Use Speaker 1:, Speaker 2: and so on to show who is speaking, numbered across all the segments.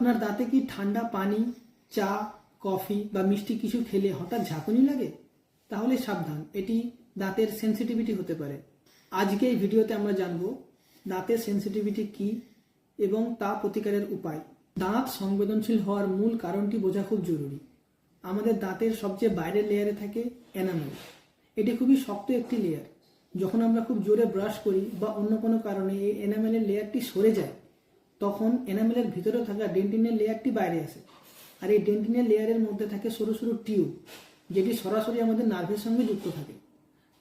Speaker 1: আপনার দাঁতে কি ঠান্ডা পানি, চা, কফি বা মিষ্টি কিছু খেলে হঠাৎ ঝাঁকুনি লাগে? তাহলে সাবধান, এটি দাঁতের সেন্সিটিভিটি হতে পারে। আজকে এই ভিডিওতে আমরা জানব দাঁতের সেন্সিটিভিটি কি এবং তা প্রতিকারের উপায়। দাঁত সংবেদনশীল হওয়ার মূল কারণটি বোঝা খুব জরুরি। আমাদের দাঁতের সবচেয়ে বাইরের লেয়ারে থাকে এনামেল এটি খুবই শক্ত একটি লেয়ার যখন আমরা খুব জোরে ব্রাশ করি বা অন্য কোনো কারণে এই এনামেলের লেয়ারটি সরে যায় তখন এনামেলের ভিতরে থাকা ডেন্টিনের লেয়ারটি বাইরে আসে আর এই ডেন্টিনের লেয়ারের মধ্যে থাকে সরু সরু টিউব যেটি সরাসরি আমাদের নার্ভের সঙ্গে যুক্ত থাকে।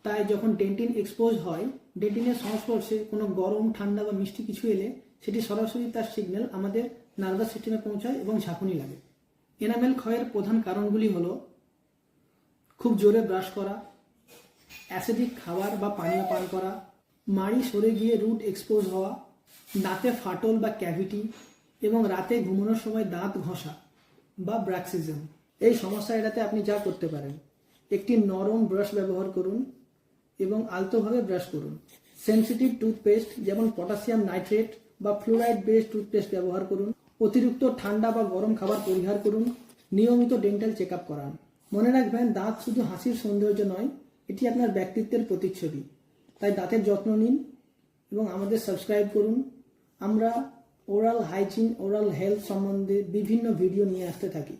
Speaker 1: তাই যখন ডেন্টিন এক্সপোজ হয় ডেন্টিনের সংস্পর্শে কোনো গরম, ঠান্ডা বা মিষ্টি কিছু এলে সেটি সরাসরি তার সিগন্যাল আমাদের নার্ভাস সিস্টেমে পৌঁছায় এবং ঝাঁকুনি লাগে। এনামেল ক্ষয়ের প্রধান কারণগুলি হলো খুব জোরে ব্রাশ করা অ্যাসিডিক খাবার বা পানীয় পান করা, মাড়ি সরে গিয়ে রুট এক্সপোজ হওয়া দাঁতে ফাটল বা ক্যাভিটি এবং রাতে ঘুমানোর সময় দাঁত ঘষা বা ব্র্যাক্সিজম। এই সমস্যা এড়াতে আপনি যা করতে পারেন, একটি নরম ব্রাশ ব্যবহার করুন এবং আলতোভাবে ব্রাশ করুন। সেনসিটিভ টুথপেস্ট যেমন পটাশিয়াম নাইট্রেট বা ফ্লোরাইড বেসড টুথপেস্ট ব্যবহার করুন। অতিরিক্ত ঠান্ডা বা গরম খাবার পরিহার করুন। নিয়মিত ডেন্টাল চেক আপ করান। মনে রাখবেন, দাঁত শুধু হাসির সৌন্দর্য নয়, এটি আপনার ব্যক্তিত্বের প্রতিচ্ছবি। তাই দাঁতের যত্ন নিন এবং আমাদের সাবস্ক্রাইব করুন। আমরা ওরাল হাইজিন ওরাল হেলথ সম্বন্ধে বিভিন্ন ভিডিও নিয়ে আসতে থাকি।